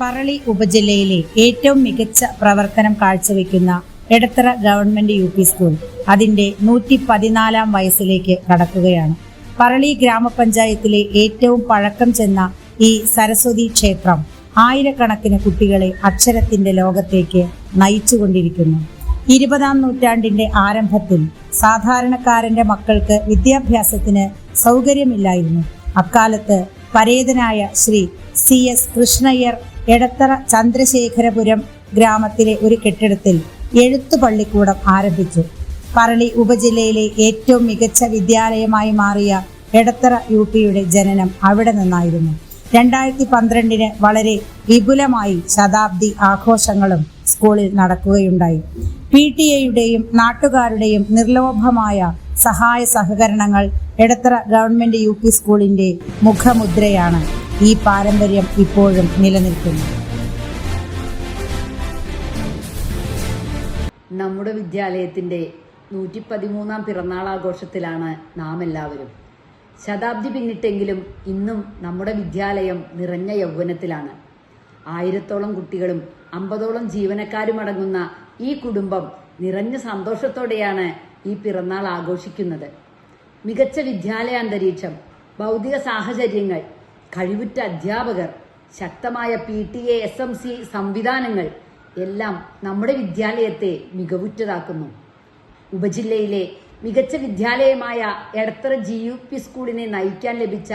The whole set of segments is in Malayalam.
പറളി ഉപജില്ലയിലെ ഏറ്റവും മികച്ച പ്രവർത്തനം കാഴ്ചവെക്കുന്ന എടത്തറ ഗവൺമെന്റ് യു സ്കൂൾ അതിന്റെ നൂറ്റി പതിനാലാം വയസ്സിലേക്ക് കടക്കുകയാണ്. പറളി ഗ്രാമപഞ്ചായത്തിലെ ഏറ്റവും പഴക്കം ചെന്ന ഈ സരസ്വതി ക്ഷേത്രം ആയിരക്കണക്കിന് കുട്ടികളെ അക്ഷരത്തിന്റെ ലോകത്തേക്ക് നയിച്ചുകൊണ്ടിരിക്കുന്നു. ഇരുപതാം നൂറ്റാണ്ടിന്റെ ആരംഭത്തിൽ സാധാരണക്കാരന്റെ മക്കൾക്ക് വിദ്യാഭ്യാസത്തിന് സൗകര്യമില്ലായിരുന്നു. അക്കാലത്ത് പരേതനായ ശ്രീ സി എസ് കൃഷ്ണയ്യർ എടത്തറ ചന്ദ്രശേഖരപുരം ഗ്രാമത്തിലെ ഒരു കെട്ടിടത്തിൽ എഴുത്തു പള്ളിക്കൂടം ആരംഭിച്ചു. പറളി ഉപജില്ലയിലെ ഏറ്റവും മികച്ച വിദ്യാലയമായി മാറിയ എടത്തറ യു പിയുടെ ജനനം അവിടെ നിന്നായിരുന്നു. രണ്ടായിരത്തി പന്ത്രണ്ടിന് വളരെ വിപുലമായി ശതാബ്ദി ആഘോഷങ്ങളും സ്കൂളിൽ നടക്കുകയുണ്ടായി. പി ടി എയുടെയും നാട്ടുകാരുടെയും നിർലോഭമായ സഹായ സഹകരണങ്ങൾ എടത്തറ ഗവൺമെന്റ് യു പി സ്കൂളിന്റെ മുഖമുദ്രയാണ് ഈ പാരമ്പര്യം ഇപ്പോഴും നിലനിൽക്കുന്നു നമ്മുടെ വിദ്യാലയത്തിന്റെ നൂറ്റി പതിമൂന്നാം പിറന്നാൾ ആഘോഷത്തിലാണ് നാം എല്ലാവരും ശതാബ്ദി പിന്നിട്ടെങ്കിലും ഇന്നും നമ്മുടെ വിദ്യാലയം നിറഞ്ഞ യൗവനത്തിലാണ്. ആയിരത്തോളം കുട്ടികളും അമ്പതോളം ജീവനക്കാരും അടങ്ങുന്ന ഈ കുടുംബം നിറഞ്ഞ സന്തോഷത്തോടെയാണ് ഈ പിറന്നാൾ ആഘോഷിക്കുന്നത്. മികച്ച വിദ്യാലയ അന്തരീക്ഷം ഭൗതിക സാഹചര്യങ്ങൾ കഴിവുറ്റ അധ്യാപകർ ശക്തമായ P T A S M C സംവിധാനങ്ങൾ എല്ലാം നമ്മുടെ വിദ്യാലയത്തെ മികവുറ്റതാക്കുന്നു. ഉപജില്ലയിലെ മികച്ച വിദ്യാലയമായ എടത്തറ ജി യു പി സ്കൂളിനെ നയിക്കാൻ ലഭിച്ച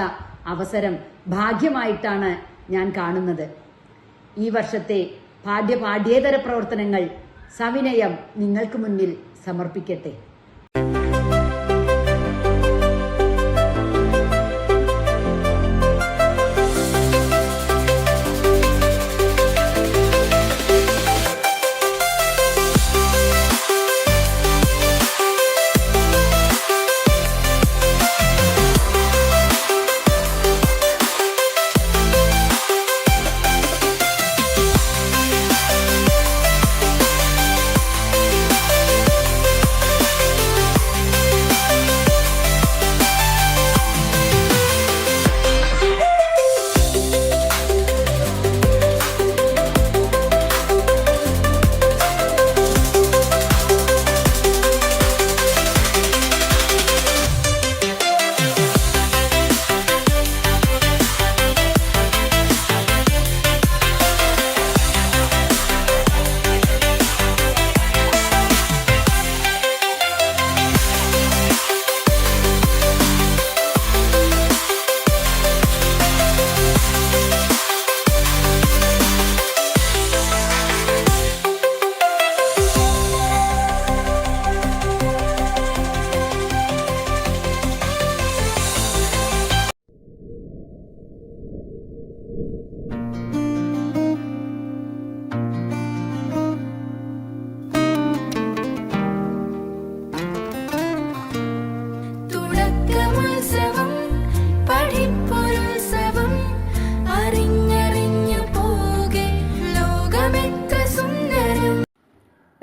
അവസരം ഭാഗ്യമായിട്ടാണ് ഞാൻ കാണുന്നത്. ഈ വർഷത്തെ പാഠ്യ പാഠ്യേതര പ്രവർത്തനങ്ങൾ സവിനയം നിങ്ങൾക്ക് മുന്നിൽ സമർപ്പിക്കട്ടെ.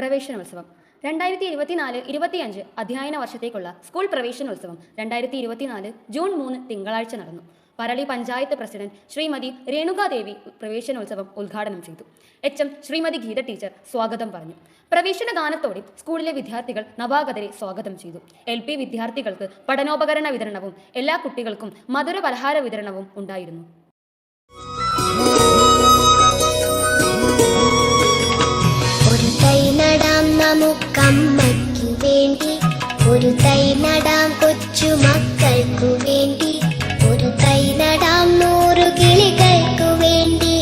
പ്രവേശനോത്സവം. രണ്ടായിരത്തി ഇരുപത്തിനാല് ഇരുപത്തിയഞ്ച് അധ്യയന വർഷത്തേക്കുള്ള സ്കൂൾ പ്രവേശനോത്സവം രണ്ടായിരത്തി ഇരുപത്തിനാല് ജൂൺ മൂന്ന് തിങ്കളാഴ്ച നടന്നു. പരളി പഞ്ചായത്ത് പ്രസിഡന്റ് ശ്രീമതി രേണുകാദേവി പ്രവേശനോത്സവം ഉദ്ഘാടനം ചെയ്തു. H M Shrimati Geetha teacher സ്വാഗതം പറഞ്ഞു. പ്രവേശന ഗാനത്തോടെ സ്കൂളിലെ വിദ്യാർത്ഥികൾ നവാഗതരെ സ്വാഗതം ചെയ്തു. എൽ പി വിദ്യാർത്ഥികൾക്ക് പഠനോപകരണ വിതരണവും എല്ലാ കുട്ടികൾക്കും മധുര പലഹാര വിതരണവും ഉണ്ടായിരുന്നു. നമുക്കമ്മയ്ക്കു വേണ്ടി ഒരു തൈ നടാം കൊച്ചു മക്കൾക്കു വേണ്ടി ഒരു തൈ നടാം നൂറു കിളികൾക്കു വേണ്ടി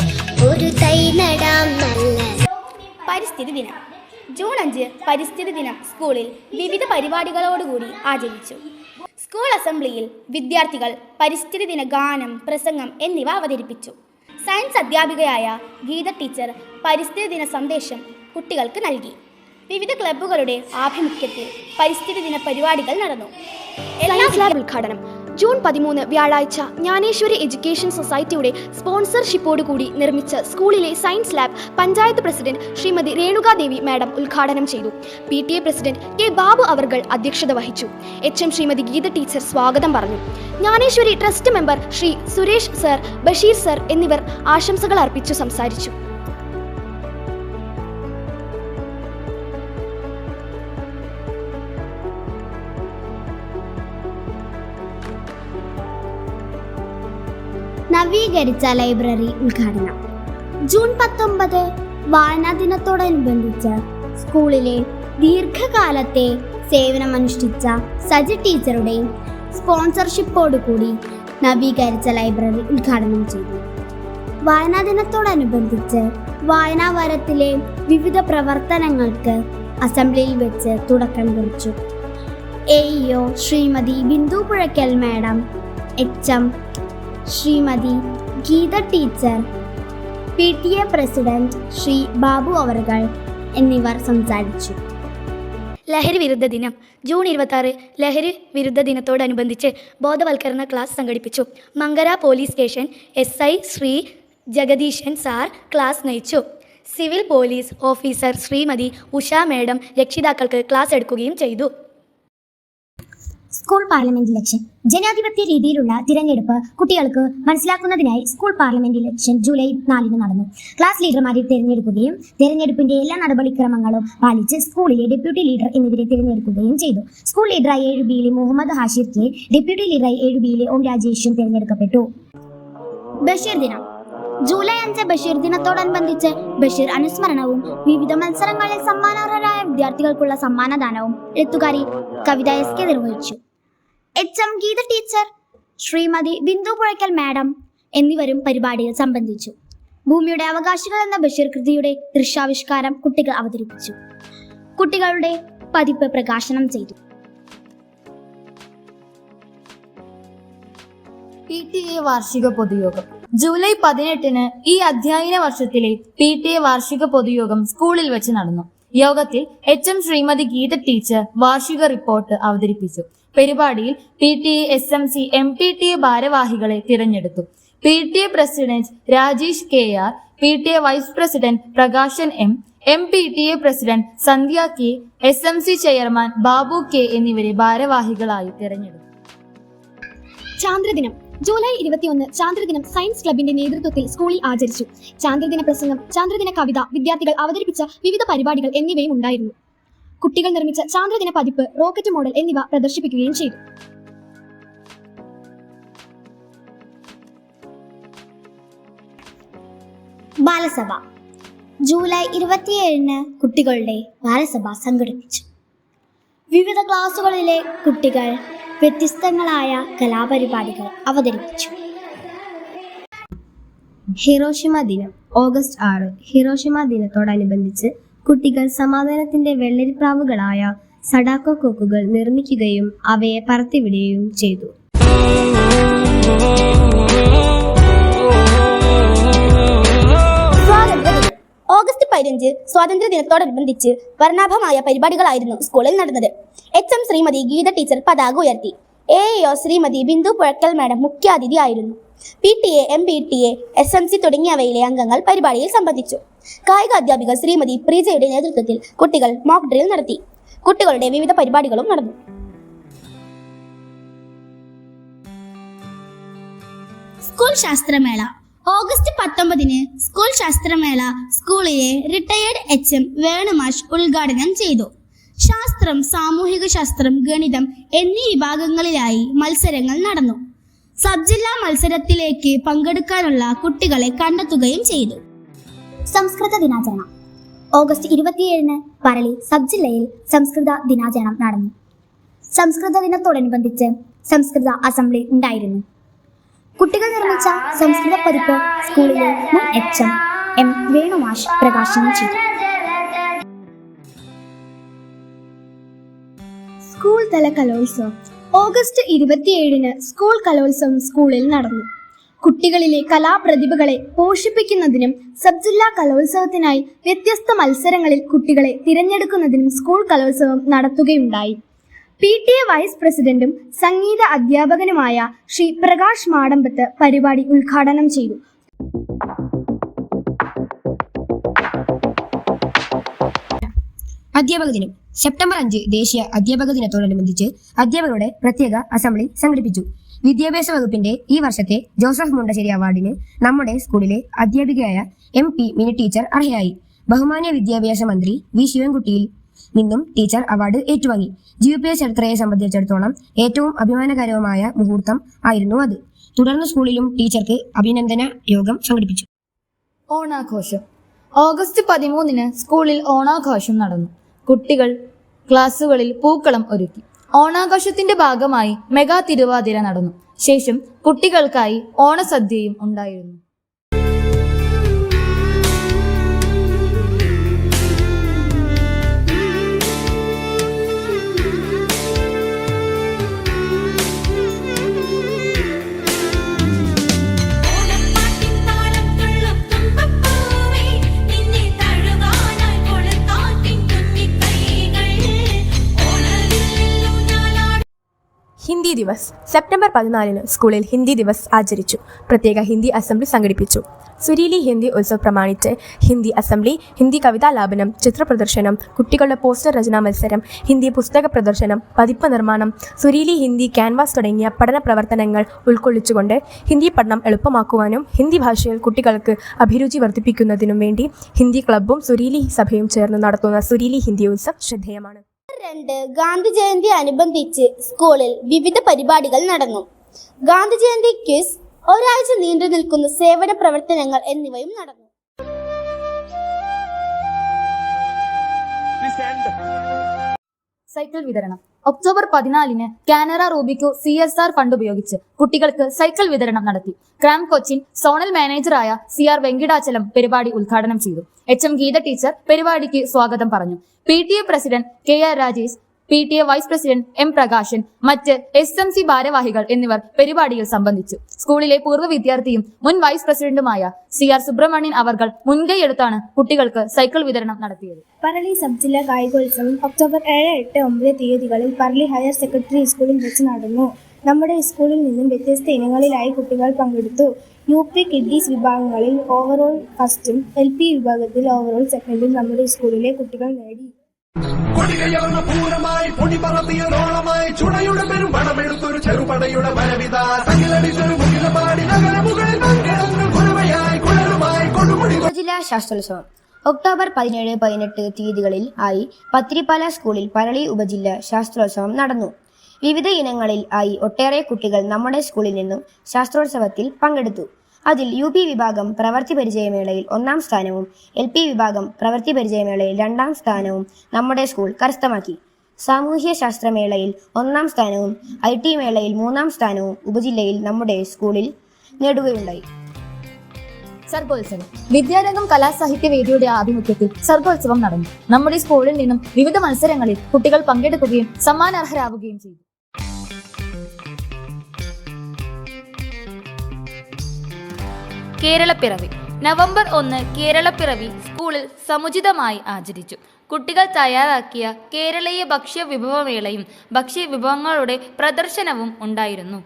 ഒരു തൈ നടാം നല്ല പരിസ്ഥിതി ദിനം ജൂൺ അഞ്ച് പരിസ്ഥിതി ദിനം സ്കൂളിൽ വിവിധ പരിപാടികളോടുകൂടി ആചരിച്ചു സ്കൂൾ അസംബ്ലിയിൽ വിദ്യാർത്ഥികൾ പരിസ്ഥിതി ദിന ഗാനം പ്രസംഗം എന്നിവ അവതരിപ്പിച്ചു സയൻസ് അധ്യാപികയായ ഗീത ടീച്ചർ പരിസ്ഥിതി ദിന സന്ദേശം കുട്ടികൾക്ക് നൽകി വിവിധ ക്ലബ്ബുകളുടെ ആഭിമുഖ്യത്തിൽ പരിസ്ഥിതി ദിന പരിപാടികൾ നടന്നു. ലാബ് ഉദ്ഘാടനം. ജൂൺ പതിമൂന്ന് വ്യാഴാഴ്ച ജ്ഞാനേശ്വരി എഡ്യൂക്കേഷൻ സൊസൈറ്റിയുടെ സ്പോൺസർഷിപ്പോടുകൂടി നിർമ്മിച്ച സ്കൂളിലെ science lab panchayat president Shrimati Renukadevi madam ഉദ്ഘാടനം ചെയ്തു. P T A president K Babu അവർകൾ അധ്യക്ഷത വഹിച്ചു. H M Shrimati Geetha teacher സ്വാഗതം പറഞ്ഞു. Jnaneshwari trust member Shri Suresh sir Basheer sir എന്നിവർ ആശംസകൾ അർപ്പിച്ചു സംസാരിച്ചു. നവീകരിച്ച ലൈബ്രറി ഉദ്ഘാടനം. ജൂൺ പത്തൊമ്പത് വായനാ ദിനത്തോടനുബന്ധിച്ച് സ്കൂളിലെ ദീർഘകാലത്തെ സേവനമനുഷ്ഠിച്ച സജി ടീച്ചറുടെ സ്പോൺസർഷിപ്പോടുകൂടി നവീകരിച്ച ലൈബ്രറി ഉദ്ഘാടനം ചെയ്തു. വായനാ ദിനത്തോടനുബന്ധിച്ച് വായനാവരത്തിലെ വിവിധ പ്രവർത്തനങ്ങൾക്ക് അസംബ്ലിയിൽ വെച്ച് തുടക്കം കുറിച്ചു. A Shrimati Bindu Puzhakkal madam H M Shrimati Geetha teacher P T A president Shri Babu അവറുകൾ എന്നിവർ സംസാരിച്ചു. ലഹരി വിരുദ്ധ ദിനം ജൂൺ ഇരുപത്തി ലഹരി വിരുദ്ധ ദിനത്തോടനുബന്ധിച്ച് ബോധവൽക്കരണ ക്ലാസ് സംഘടിപ്പിച്ചു. Mankara police station S I Shri Jagadeeshan sir class നയിച്ചു. Civil police officer Shrimati Usha madam രക്ഷിതാക്കൾക്ക് ക്ലാസ് എടുക്കുകയും ചെയ്തു. School parliament election. ജനാധിപത്യ രീതിയിലുള്ള തിരഞ്ഞെടുപ്പ് കുട്ടികൾക്ക് മനസ്സിലാക്കുന്നതിനായി സ്കൂൾ പാർലമെന്റ് ഇലക്ഷൻ ജൂലൈ നാലിന് നടന്നു. ക്ലാസ് ലീഡർമാരെ തിരഞ്ഞെടുക്കുകയും തിരഞ്ഞെടുപ്പിന്റെ എല്ലാ നടപടിക്രമങ്ങളും പാലിച്ച് സ്കൂളിലെ ഡെപ്യൂട്ടി ലീഡർ എന്നിവരെ തിരഞ്ഞെടുക്കുകയും ചെയ്തു. സ്കൂൾ ലീഡറായി ഏഴ് ബിയിലെ മുഹമ്മദ് ഹാഷിർ കെ ഡെപ്യൂട്ടി ലീഡറായി ഏഴ് ബിയിലെ ഓം രാജേഷും തിരഞ്ഞെടുക്കപ്പെട്ടു. ബഷീർ ദിനം. ജൂലൈ അഞ്ച് ബഷീർ ദിനത്തോടനുബന്ധിച്ച് ബഷീർ അനുസ്മരണവും വിവിധ മത്സരങ്ങളിൽ സമ്മാനാർഹരായ വിദ്യാർത്ഥികൾക്കുള്ള സമ്മാനദാനവും എഴുത്തുകാരി കവിത എസ് കെ നിർവഹിച്ചു. H M Geetha teacher Shrimati Bindu Puzhakkal madam എന്നിവരും പരിപാടിയിൽ സംബന്ധിച്ചു. ഭൂമിയുടെ അവകാശികൾ എന്ന ബഷീർ കൃതിയുടെ ദൃശ്യാവിഷ്കാരം കുട്ടികൾ അവതരിപ്പിച്ചു. കുട്ടികളുടെ പതിപ്പ് പ്രകാശനം ചെയ്തു. പി ടി എ വാർഷിക പൊതുയോഗം. ജൂലൈ പതിനെട്ടിന് ഈ അധ്യയന വർഷത്തിലെ പി ടി എ വാർഷിക പൊതുയോഗം സ്കൂളിൽ വെച്ച് നടന്നു. യോഗത്തിൽ H M Shrimati Geetha teacher വാർഷിക റിപ്പോർട്ട് അവതരിപ്പിച്ചു. പരിപാടിയിൽ P T A S M C M P T A ഭാരവാഹികളെ തിരഞ്ഞെടുത്തു. P T A president Rajesh K R P T A vice president Prakashan M M P T A president Sandhya K S M C chairman Babu K എന്നിവരെ ഭാരവാഹികളായി തിരഞ്ഞെടുത്തു. ചാന്ദ്രദിനം. ജൂലൈ ഇരുപത്തിയൊന്ന് ചാന്ദ്രദിനം സയൻസ് ക്ലബിന്റെ നേതൃത്വത്തിൽ സ്കൂളിൽ ആചരിച്ചു. ചാന്ദ്രദിന പ്രസംഗം ചാന്ദ്രദിന കവിത വിദ്യാർത്ഥികൾ അവതരിപ്പിച്ച വിവിധ പരിപാടികൾ എന്നിവയും ഉണ്ടായിരുന്നു. കുട്ടികൾ നിർമ്മിച്ച ചാന്ദ്രദിന പതിപ്പ് റോക്കറ്റ് മോഡൽ എന്നിവ പ്രദർശിപ്പിക്കുകയും ചെയ്തു. ബാലസഭ. ജൂലൈ ഇരുപത്തിയേഴിന് കുട്ടികളുടെ ബാലസഭ സംഘടിപ്പിച്ചു. വിവിധ ക്ലാസ്സുകളിലെ കുട്ടികൾ വ്യത്യസ്തങ്ങളായ കലാപരിപാടികൾ അവതരിപ്പിച്ചു. ഹിറോഷിമ ദിനം ഓഗസ്റ്റ് ആറ്. ഹിറോഷിമ ദിനത്തോടനുബന്ധിച്ച് കുട്ടികൾ സമാധാനത്തിന്റെ വെള്ളരിപ്രാവുകളായ സഡാക്കോ കൊക്കുകൾ നിർമ്മിക്കുകയും അവയെ പറത്തിവിടുകയും ചെയ്തു. പതിനഞ്ച് സ്വാതന്ത്ര്യ ദിനത്തോടനുബന്ധിച്ച് വർണാഭമായ പരിപാടികളായിരുന്നു സ്കൂളിൽ നടന്നത്. H M Shrimati Geetha teacher പതാക ഉയർത്തി. A O Shrimati Bindu Puzhakkal madam മുഖ്യാതിഥിയായിരുന്നു P T A M P T A S M C തുടങ്ങിയവയിലെ അംഗങ്ങൾ പരിപാടിയിൽ സംബന്ധിച്ചു. കായിക അധ്യാപിക ശ്രീമതി പ്രീജയുടെ നേതൃത്വത്തിൽ കുട്ടികൾ മോക്ക് ഡ്രിൽ നടത്തി. കുട്ടികളുടെ വിവിധ പരിപാടികളും നടന്നു. സ്കൂൾ ശാസ്ത്രമേള. ഓഗസ്റ്റ് പത്തൊമ്പതിന് സ്കൂൾ ശാസ്ത്രമേള സ്കൂളിലെ റിട്ടയേർഡ് എച്ച് എം വേണുമാഷ് ഉദ്ഘാടനം ചെയ്തു. ശാസ്ത്രം സാമൂഹിക ശാസ്ത്രം ഗണിതം എന്നീ വിഭാഗങ്ങളിലായി മത്സരങ്ങൾ നടന്നു. സബ്ജില്ലാ മത്സരത്തിലേക്ക് പങ്കെടുക്കാനുള്ള കുട്ടികളെ കണ്ടെത്തുകയും ചെയ്തു. സംസ്കൃത ദിനാചരണം. ഓഗസ്റ്റ് ഇരുപത്തിയേഴിന് പരളി സബ് ജില്ലയിൽ സംസ്കൃത ദിനാചരണം നടന്നു. സംസ്കൃത ദിനത്തോടനുബന്ധിച്ച് സംസ്കൃത അസംബ്ലി ഉണ്ടായിരുന്നു. കുട്ടികൾ നിർമ്മിച്ച സംസ്കൃത പതിപ്പ് സ്കൂളിലെ മുൻ എച്ച് എം എം വേണുമാഷ് പ്രകാശനം ചെയ്തു. സ്കൂൾ തല കലോത്സവം. ഓഗസ്റ്റ് ഇരുപത്തിയേഴിന് സ്കൂൾ കലോത്സവം സ്കൂളിൽ നടന്നു. കുട്ടികളിലെ കലാപ്രതിഭകളെ പോഷിപ്പിക്കുന്നതിനും സബ് ജില്ലാ കലോത്സവത്തിനായി വ്യത്യസ്ത മത്സരങ്ങളിൽ കുട്ടികളെ തിരഞ്ഞെടുക്കുന്നതിനും സ്കൂൾ കലോത്സവം നടത്തുകയുണ്ടായി. പി ടി എ വൈസ് പ്രസിഡന്റും സംഗീത അധ്യാപകനുമായ ശ്രീ പ്രകാശ് മാടമ്പത്ത് പരിപാടി ഉദ്ഘാടനം ചെയ്തു. അധ്യാപക ദിനം. സെപ്റ്റംബർ അഞ്ച് ദേശീയ അധ്യാപക ദിനത്തോടനുബന്ധിച്ച് അധ്യാപകരുടെ പ്രത്യേക അസംബ്ലി സംഘടിപ്പിച്ചു. വിദ്യാഭ്യാസ വകുപ്പിന്റെ ഈ വർഷത്തെ ജോസഫ് മുണ്ടശ്ശേരി അവാർഡിന് നമ്മുടെ സ്കൂളിലെ അധ്യാപികയായ എം പി മിനി ടീച്ചർ അർഹയായി. ബഹുമാന്യ വിദ്യാഭ്യാസ മന്ത്രി വി ശിവൻകുട്ടിയിൽ നിന്നും ടീച്ചർ അവാർഡ് ഏറ്റുവാങ്ങി. ജി പി എസ് ചരിത്രയെ സംബന്ധിച്ചിടത്തോളം ഏറ്റവും അഭിമാനകരവുമായ മുഹൂർത്തം ആയിരുന്നു അത്. തുടർന്ന് സ്കൂളിലും ടീച്ചർക്ക് അഭിനന്ദന യോഗം സംഘടിപ്പിച്ചു. ഓണാഘോഷം. ഓഗസ്റ്റ് പതിമൂന്നിന് സ്കൂളിൽ ഓണാഘോഷം നടന്നു. കുട്ടികൾ ക്ലാസ്സുകളിൽ പൂക്കളം ഒരുക്കി. ഓണാഘോഷത്തിന്റെ ഭാഗമായി മെഗാ തിരുവാതിര നടന്നു. ശേഷം കുട്ടികൾക്കായി ഓണസദ്യയും ഉണ്ടായിരുന്നു. ഹിന്ദി ദിവസ് സെപ്റ്റംബർ പതിനാലിന് സ്കൂളിൽ ഹിന്ദി ദിവസ് ആചരിച്ചു. പ്രത്യേക ഹിന്ദി അസംബ്ലി സംഘടിപ്പിച്ചു. സുരീലി ഹിന്ദി ഉത്സവ് പ്രമാണിച്ച് ഹിന്ദി അസംബ്ലി ഹിന്ദി കവിതാലാപനം ചിത്രപ്രദർശനം കുട്ടികളുടെ പോസ്റ്റർ രചനാ മത്സരം ഹിന്ദി പുസ്തക പ്രദർശനം പതിപ്പ് നിർമ്മാണം സുരീലി ഹിന്ദി ക്യാൻവാസ് തുടങ്ങിയ പഠന പ്രവർത്തനങ്ങൾ ഉൾക്കൊള്ളിച്ചുകൊണ്ട് ഹിന്ദി പഠനം എളുപ്പമാക്കുവാനും ഹിന്ദി ഭാഷയിൽ കുട്ടികൾക്ക് അഭിരുചി വർദ്ധിപ്പിക്കുന്നതിനും വേണ്ടി ഹിന്ദി ക്ലബ്ബും സുരീലി സഭയും ചേർന്ന് നടത്തുന്ന സുരീലി ഹിന്ദി ഉത്സവ് ശ്രദ്ധേയമാണ്. രണ്ട് ഗാന്ധി ജയന്തി അനുബന്ധിച്ച് സ്കൂളിൽ വിവിധ പരിപാടികൾ നടന്നു. ഗാന്ധി ജയന്തി ക്വിസ് ഒരാഴ്ച നീണ്ടു നിൽക്കുന്ന സേവന പ്രവർത്തനങ്ങൾ എന്നിവയും നടന്നു. സൈക്കിൾ വിതരണം. ഒക്ടോബർ പതിനാലിന് Canara Robeco C S R fund ഉപയോഗിച്ച് കുട്ടികൾക്ക് സൈക്കിൾ വിതരണം നടത്തി. ക്രാം കൊച്ചിൻ സോണൽ മാനേജറായ സി ആർ വെങ്കിടാചലം പരിപാടി ഉദ്ഘാടനം ചെയ്തു. എച്ച് എം ഗീത ടീച്ചർ പരിപാടിക്ക് സ്വാഗതം പറഞ്ഞു. P T A president K R Rajesh P T A vice president M Prakashan മറ്റ് എസ് എം സി ഭാരവാഹികൾ എന്നിവർ പരിപാടിയിൽ സംബന്ധിച്ചു. സ്കൂളിലെ പൂർവ വിദ്യാർത്ഥിയും മുൻ വൈസ് പ്രസിഡന്റുമായ സി ആർ സുബ്രഹ്മണ്യൻ അവർകൾ മുൻകൈയെടുത്താണ് കുട്ടികൾക്ക് സൈക്കിൾ വിതരണം നടത്തിയത്. പറളി സബ് ജില്ലാ കായികോത്സവം ഒക്ടോബർ ഏഴ് എട്ട് ഒമ്പത് തീയതികളിൽ പറളി ഹയർ സെക്കൻഡറി സ്കൂളിൽ വെച്ച് നടന്നു. നമ്മുടെ സ്കൂളിൽ നിന്നും വ്യത്യസ്ത ഇനങ്ങളിലായി കുട്ടികൾ പങ്കെടുത്തു. യു പി കിഡ്നീസ് വിഭാഗങ്ങളിൽ ഓവറോൾ ഫസ്റ്റും എൽ പി വിഭാഗത്തിൽ ഓവറോൾ സെക്കൻഡും നമ്മുടെ സ്കൂളിലെ കുട്ടികൾ നേടി. കൊടികയർന്ന പൂരമായി പൊടി പറത്തിയൊരോളമായി ചുണയുടെ പെരും പണമെടുത്തൊരു ചെറുപടയുടെ വരവിത. തകിലടിച്ചൊരു മുകിലപാടി നഗരമുകളിൽ മംഗളങ്ങൾ കുഴവയായി കുഴലുമായി കൊടുമുടി ജില്ലാ ശാസ്ത്രോത്സവം. ഒക്ടോബർ പതിനേഴ് പതിനെട്ട് തീയതികളിൽ ആയി പത്തിരിപ്പാല സ്കൂളിൽ പരളി ഉപജില്ല ശാസ്ത്രോത്സവം നടന്നു. വിവിധ ഇനങ്ങളിൽ ആയി ഒട്ടേറെ കുട്ടികൾ നമ്മുടെ സ്കൂളിൽ നിന്നും ശാസ്ത്രോത്സവത്തിൽ പങ്കെടുത്തു. അതിൽ യു പി വിഭാഗം പ്രവൃത്തി പരിചയമേളയിൽ ഒന്നാം സ്ഥാനവും എൽ പി വിഭാഗം പ്രവൃത്തി പരിചയമേളയിൽ രണ്ടാം സ്ഥാനവും നമ്മുടെ സ്കൂൾ കരസ്ഥമാക്കി. സാമൂഹ്യ ശാസ്ത്രമേളയിൽ ഒന്നാം സ്ഥാനവും ഐ ടി മേളയിൽ മൂന്നാം സ്ഥാനവും ഉപജില്ലയിൽ നമ്മുടെ സ്കൂളിൽ നേടുകയുണ്ടായി. സർഗോത്സവം. വിദ്യാരംഗം കലാസാഹിത്യ വേദിയുടെ ആഭിമുഖ്യത്തിൽ സർഗോത്സവം നടന്നു. നമ്മുടെ സ്കൂളിൽ നിന്നും വിവിധ മത്സരങ്ങളിൽ കുട്ടികൾ പങ്കെടുക്കുകയും സമ്മാനാർഹരാവുകയും ചെയ്തു. കേരളപ്പിറവി. നവംബർ ഒന്ന് കേരളപ്പിറവി സ്കൂളിൽ സമുചിതമായി ആചരിച്ചു. കുട്ടികൾ തയ്യാറാക്കിയ കേരളീയ ഭക്ഷ്യ വിഭവമേളയും ഭക്ഷ്യ വിഭവങ്ങളുടെ പ്രദർശനവും ഉണ്ടായിരുന്നു.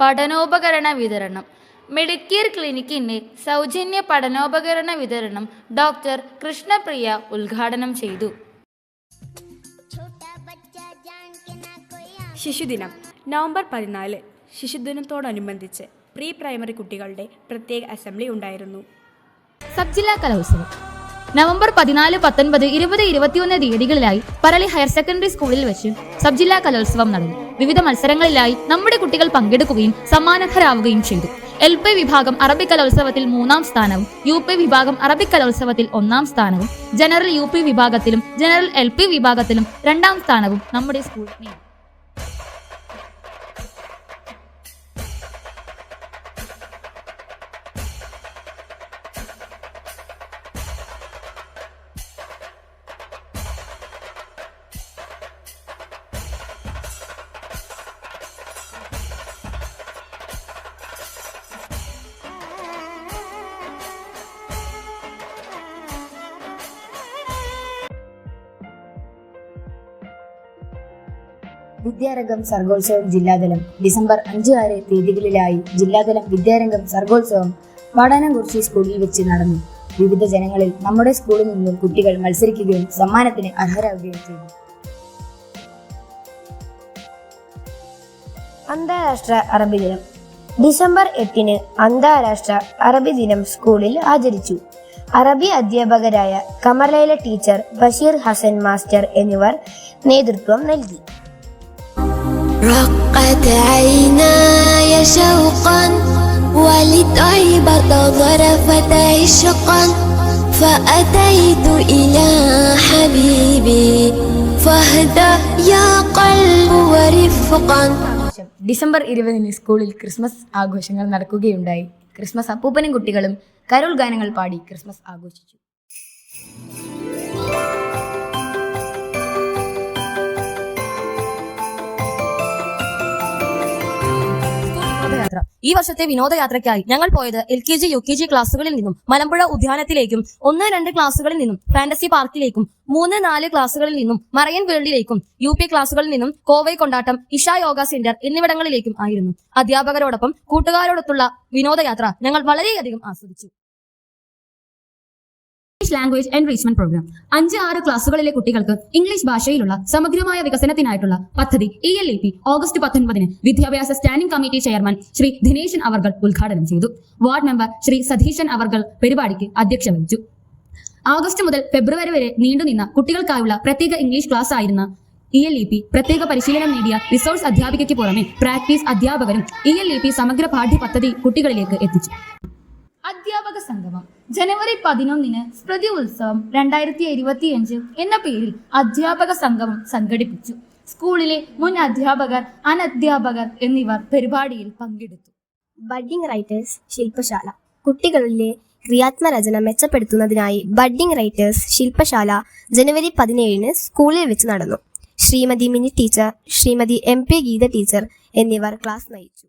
പഠനോപകരണ വിതരണം. മെഡിക്കെയർ ക്ലിനിക്കിന്റെ സൗജന്യ പഠനോപകരണ വിതരണം ഡോക്ടർ കൃഷ്ണപ്രിയ ഉദ്ഘാടനം ചെയ്തു. ശിശുദിനം നവംബർ പതിനാല് ശിശുദിനത്തോടനുബന്ധിച്ച് പ്രീ പ്രൈമറി കുട്ടികളുടെ പ്രത്യേക അസംബ്ലി ഉണ്ടായിരുന്നു. സബ് ജില്ലാ കലോത്സവം. നവംബർ പതിനാല് പത്തൊൻപത് ഇരുപത് ഇരുപത്തിയൊന്ന് തീയതികളിലായി പറളി ഹയർ സെക്കൻഡറി സ്കൂളിൽ വെച്ച് സബ് ജില്ലാ കലോത്സവം നടന്നു. വിവിധ മത്സരങ്ങളിലായി നമ്മുടെ കുട്ടികൾ പങ്കെടുക്കുകയും സമ്മാനർഹരാവുകയും ചെയ്തു. എൽ പി വിഭാഗം അറബിക് കലോത്സവത്തിൽ മൂന്നാം സ്ഥാനവും യു പി വിഭാഗം അറബിക് കലോത്സവത്തിൽ ഒന്നാം സ്ഥാനവും ജനറൽ യു പി വിഭാഗത്തിലും ജനറൽ എൽ പി വിഭാഗത്തിലും രണ്ടാം സ്ഥാനവും നമ്മുടെ സ്കൂൾ നേടി. വിദ്യാരംഗം സർഗോത്സവം ജില്ലാതലം ഡിസംബർ അഞ്ച് ആറ് തീയതികളിലായി ജില്ലാതലം വിദ്യാരംഗം സർഗോത്സവം വാടാനംകുറിശി സ്കൂളിൽ വെച്ച് നടന്നു. വിവിധ ജനങ്ങളിൽ നമ്മുടെ സ്കൂളിൽ നിന്നും കുട്ടികൾ മത്സരിക്കുകയും സമ്മാനത്തിന് അർഹരാകുകയും ചെയ്തു. അന്താരാഷ്ട്ര അറബി ദിനം. ഡിസംബർ എട്ടിന് അന്താരാഷ്ട്ര അറബി ദിനം സ്കൂളിൽ ആചരിച്ചു. അറബി അധ്യാപകരായ കമർലൈല ടീച്ചർ ബഷീർ ഹസൻ മാസ്റ്റർ എന്നിവർ നേതൃത്വം നൽകി. رقت عيناي شوقا ولطيبة ظرفت عشقا فأتيت إلى حبيبي فاهدى يا قلب ورفقا ഡിസംബർ ഇരുപതിന് സ്കൂളിൽ ക്രിസ്മസ് ആഘോഷങ്ങൾ നടക്കുകയുണ്ടായി ക്രിസ്മസ് അപ്പൂപ്പനും കുട്ടികളും കരോൾ ഗാനങ്ങൾ പാടി ക്രിസ്മസ് ആഘോഷിച്ചു ഈ വർഷത്തെ വിനോദയാത്രയ്ക്കായി ഞങ്ങൾ പോയത് L K G U K G ക്ലാസ്സുകളിൽ നിന്നും മലമ്പുഴ ഉദ്യാനത്തിലേക്കും ഒന്ന് രണ്ട് ക്ലാസ്സുകളിൽ നിന്നും ഫാന്റസി പാർക്കിലേക്കും മൂന്ന് നാല് ക്ലാസ്സുകളിൽ നിന്നും മറയൻ വേൾഡിലേക്കും യു പി ക്ലാസ്സുകളിൽ നിന്നും കോവൈ കൊണ്ടാട്ടം ഇഷ യോഗ സെന്റർ എന്നിവിടങ്ങളിലേക്കും ആയിരുന്നു. അധ്യാപകരോടൊപ്പം കൂട്ടുകാരോടൊത്തുള്ള വിനോദയാത്ര ഞങ്ങൾ വളരെയധികം ആസ്വദിച്ചു. ഇംഗ്ലീഷ് ലാംഗ്വേജ് എൻറിച്ച്മെന്റ് പ്രോഗ്രാം അഞ്ച് ആറ് ക്ലാസ്സുകളിലെ കുട്ടികൾക്ക് ഇംഗ്ലീഷ് ഭാഷയിലുള്ള സമഗ്രമായ വികസനത്തിനായിട്ടുള്ള പദ്ധതി E L E P August പത്തൊൻപതിന് വിദ്യാഭ്യാസ standing committee chairman Shri Dineshan അവർകൾ ഉദ്ഘാടനം ചെയ്തു. വാർഡ് മെമ്പർ ശ്രീ സതീശൻ അവർകൾ പരിപാടിക്ക് അധ്യക്ഷ വഹിച്ചു. ആഗസ്റ്റ് മുതൽ ഫെബ്രുവരി വരെ നീണ്ടുനിന്ന കുട്ടികൾക്കായുള്ള പ്രത്യേക ഇംഗ്ലീഷ് ക്ലാസ് ആയിരുന്ന ഇ എൽ ഇ പി പ്രത്യേക പരിശീലനം നേടിയ റിസോഴ്സ് അധ്യാപികയ്ക്ക് പുറമെ പ്രാക്ടീസ് അധ്യാപകരും ഇ എൽ ഇ പി സമഗ്ര പാഠ്യ പദ്ധതി കുട്ടികളിലേക്ക് എത്തിച്ചു. അധ്യാപക സംഗമം. ജനുവരി പതിനൊന്നിന് സ്മൃതി ഉത്സവം രണ്ടായിരത്തി ഇരുപത്തിയഞ്ച് എന്ന പേരിൽ അധ്യാപക സംഗമം സംഘടിപ്പിച്ചു. സ്കൂളിലെ മുൻ അധ്യാപകർ അനധ്യാപകർ എന്നിവർ പരിപാടിയിൽ പങ്കെടുത്തു. ബഡ്ഡിംഗ് റൈറ്റേഴ്സ് ശില്പശാല. കുട്ടികളിലെ ക്രിയാത്മരചന മെച്ചപ്പെടുത്തുന്നതിനായി ബഡ്ഡിംഗ് റൈറ്റേഴ്സ് ശില്പശാല ജനുവരി പതിനേഴിന് സ്കൂളിൽ വെച്ച് നടന്നു. Shrimati Mini teacher Shrimati M P Geetha teacher എന്നിവർ ക്ലാസ് നയിച്ചു.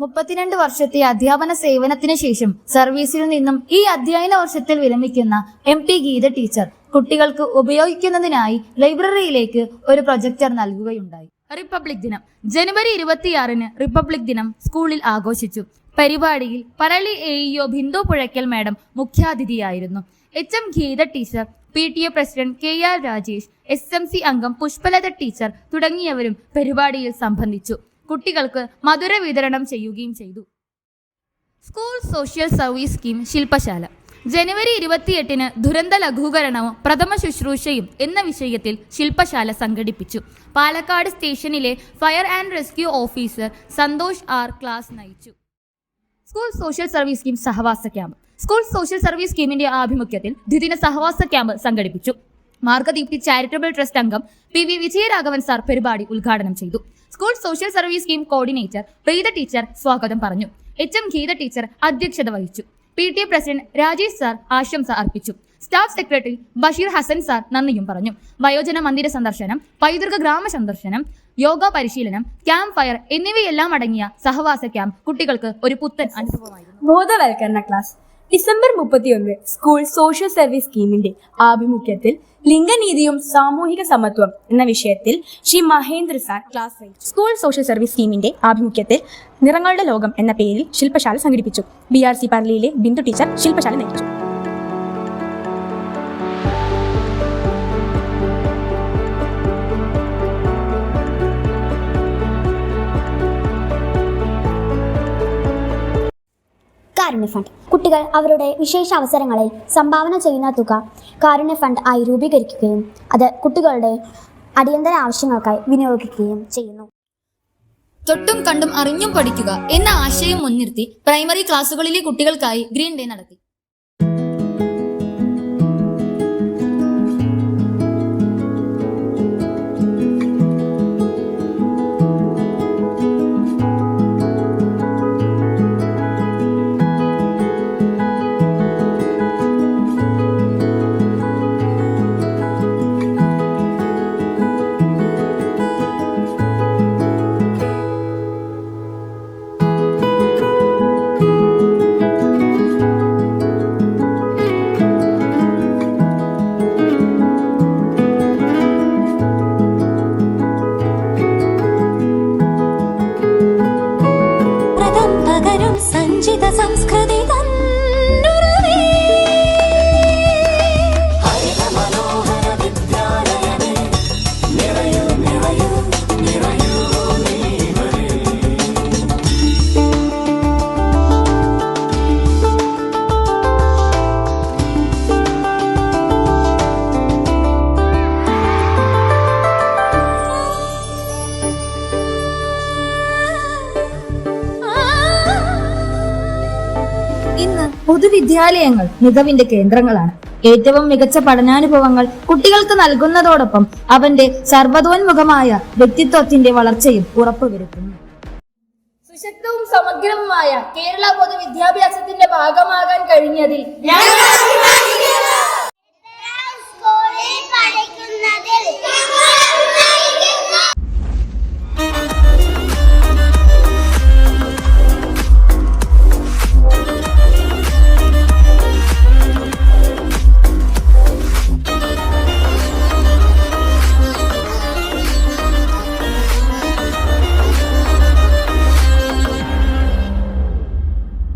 മുപ്പത്തിരണ്ട് വർഷത്തെ അധ്യാപന സേവനത്തിന് ശേഷം സർവീസിൽ നിന്നും ഈ അധ്യയന വർഷത്തിൽ വിരമിക്കുന്ന എം പി ഗീത ടീച്ചർ കുട്ടികൾക്ക് ഉപയോഗിക്കുന്നതിനായി ലൈബ്രറിയിലേക്ക് ഒരു പ്രൊജക്ടർ നൽകുകയുണ്ടായി. റിപ്പബ്ലിക് ദിനം. ജനുവരി ഇരുപത്തിയാറിന് റിപ്പബ്ലിക് ദിനം സ്കൂളിൽ ആഘോഷിച്ചു. പരിപാടിയിൽ Parali A E O Bindu Puzhakkal madam മുഖ്യാതിഥിയായിരുന്നു. H M Geetha teacher P T A president K R Rajesh S M C അംഗം പുഷ്പലത ടീച്ചർ തുടങ്ങിയവരും പരിപാടിയിൽ സംബന്ധിച്ചു. കുട്ടികൾക്ക് മധുര വിതരണം ചെയ്യുകയും ചെയ്തു. സ്കൂൾ സോഷ്യൽ സർവീസ് സ്കീം ശില്പശാല. ജനുവരി ഇരുപത്തിയെട്ടിന് ദുരന്ത ലഘൂകരണവും പ്രഥമ ശുശ്രൂഷയും എന്ന വിഷയത്തിൽ ശില്പശാല സംഘടിപ്പിച്ചു. പാലക്കാട് സ്റ്റേഷനിലെ fire and rescue officer Santhosh R class നയിച്ചു. സ്കൂൾ സോഷ്യൽ സർവീസ് സ്കീം സഹവാസ ക്യാമ്പ്. സ്കൂൾ സോഷ്യൽ സർവീസ് സ്കീമിന്റെ ആഭിമുഖ്യത്തിൽ ദ്വിദിന സഹവാസ ക്യാമ്പ് സംഘടിപ്പിച്ചു. മാർഗദീപ്തി ചാരിറ്റബിൾ ട്രസ്റ്റ് അംഗം പി വി വിജയരാഘവൻ സാർ പരിപാടി ഉദ്ഘാടനം ചെയ്തു. School social service scheme coordinator Preetha teacher സ്വാഗതം പറഞ്ഞു. എച്ച് എം ഗീത ടീച്ചർ അധ്യക്ഷത വഹിച്ചു. P T A president Rajesh sir ആശംസ അർപ്പിച്ചു. Staff secretary Basheer Hassan sir നന്ദിയും പറഞ്ഞു. വയോജന മന്ദിര സന്ദർശനം പൈതൃക ഗ്രാമ സന്ദർശനം യോഗ പരിശീലനം ക്യാമ്പ് ഫയർ എന്നിവയെല്ലാം അടങ്ങിയ സഹവാസ ക്യാമ്പ് കുട്ടികൾക്ക് ഒരു പുത്തൻ അനുഭവമായി ബോധവൽക്കരണ ക്ലാസ്. ഡിസംബർ മുപ്പത്തിയൊന്ന് സ്കൂൾ സോഷ്യൽ സർവീസ് സ്കീമിന്റെ ആഭിമുഖ്യത്തിൽ ലിംഗനീതിയും സാമൂഹിക സമത്വം എന്ന വിഷയത്തിൽ Shri Mahendra sir class school social service സ്കീമിന്റെ ആഭിമുഖ്യത്തിൽ നിറങ്ങളുടെ ലോകം എന്ന പേരിൽ ശില്പശാല സംഘടിപ്പിച്ചു. ബി ആർ സി പർലിയിലെ ബിന്ദു ടീച്ചർ ശില്പശാല നയിച്ചു. കാരുണ്യ ഫണ്ട്. കുട്ടികൾ അവരുടെ വിശേഷ അവസരങ്ങളിൽ സംഭാവന ചെയ്യുന്ന തുക കാരുണ്യ ഫണ്ട് ആയി രൂപീകരിക്കുകയും അത് കുട്ടികളുടെ അടിയന്തര ആവശ്യങ്ങൾക്കായി വിനിയോഗിക്കുകയും ചെയ്യുന്നു. തൊട്ടും കണ്ടും അറിഞ്ഞും പഠിക്കുക എന്ന ആശയം മുൻനിർത്തി പ്രൈമറി ക്ലാസ്സുകളിലെ കുട്ടികൾക്കായി ഗ്രീൻ ഡേ നടത്തി. സംസ്കൃതി വിദ്യാലയങ്ങൾ മികവിന്റെ കേന്ദ്രങ്ങളാണ്. ഏറ്റവും മികച്ച പഠനാനുഭവങ്ങൾ കുട്ടികൾക്ക് നൽകുന്നതോടൊപ്പം അവന്റെ സർവതോന്മുഖമായ വ്യക്തിത്വത്തിന്റെ വളർച്ചയും ഉറപ്പുവരുത്തുന്നു. സുശക്തവും സമഗ്രവുമായ കേരള പൊതുവിദ്യാഭ്യാസത്തിന്റെ ഭാഗമാകാൻ കഴിഞ്ഞതിൽ സ്കൂളിൽ പഠിക്കുന്നതിൽ